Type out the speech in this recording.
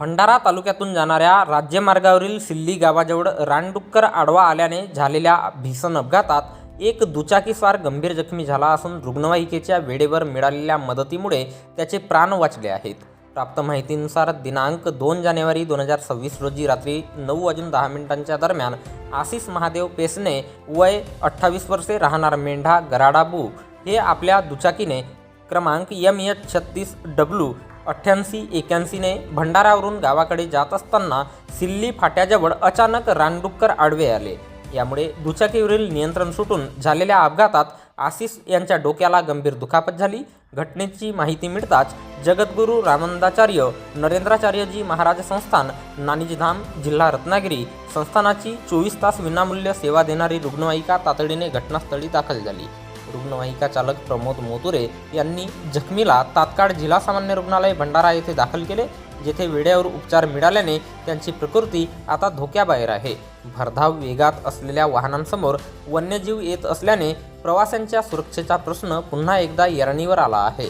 भंडारा तालुक्यातून जाणाऱ्या राज्यमार्गावरील सिल्ली गावाजवळ रानडुक्कर आडवा आल्याने झालेल्या भीषण अपघातात एक दुचाकीस्वार गंभीर जखमी झाला असून रुग्णवाहिकेच्या वेळेवर मिळालेल्या मदतीमुळे त्याचे प्राण वाचले आहेत. प्राप्त माहितीनुसार दिनांक दोन जानेवारी दोन हजार सव्वीस रोजी रात्री नऊ वाजून दहा मिनिटांच्या दरम्यान आशिष महादेव पेसने वय अठ्ठावीस वर्षे राहणार मेंढा गराडाबू हे आपल्या दुचाकीने क्रमांक एम एच छत्तीस डब्ल्यू अठ्ठ्याऐंशी एक्याऐंशीने भंडारावरून गावाकडे जात असताना सिल्ली फाट्याजवळ अचानक रानडुक्कर आडवे आले. यामुळे दुचाकीवरील नियंत्रण सुटून झालेल्या अपघातात आशिष यांच्या डोक्याला गंभीर दुखापत झाली. घटनेची माहिती मिळताच जगद्गुरू रामंदाचार्य नरेंद्राचार्यजी महाराज संस्थान नानीजीधाम जिल्हा रत्नागिरी संस्थानाची चोवीस तास विनामूल्य सेवा देणारी रुग्णवाहिका तातडीने घटनास्थळी दाखल झाली. रुग्णवाहिका चालक प्रमोद मोतुरे यांनी जखमीला तात्काळ जिल्हा सामान्य रुग्णालय भंडारा येथे दाखल केले जेथे वेळेवर उपचार मिळाल्याने त्यांची प्रकृती आता धोक्याबाहेर आहे. भरधाव वेगात असलेल्या वाहनांसमोर वन्यजीव येत असल्याने प्रवाशांच्या सुरक्षेचा प्रश्न पुन्हा एकदा येरणीवर आला आहे.